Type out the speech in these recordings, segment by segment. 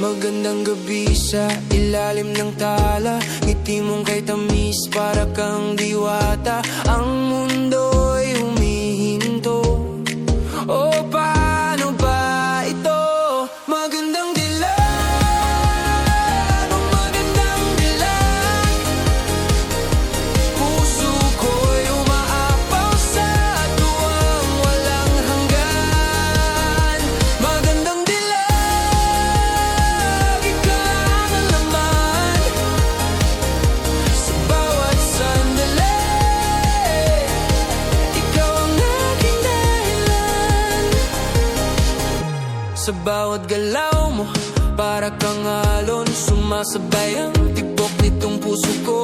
Magandang gabi sa ilalim ng tala. Ngiti mong kay tamis para kang diwata. Ang Sa bawat galaw mo. Para kang alon Sumasabay ang tibok nitong puso ko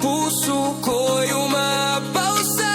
puso ko'y umaapaw sa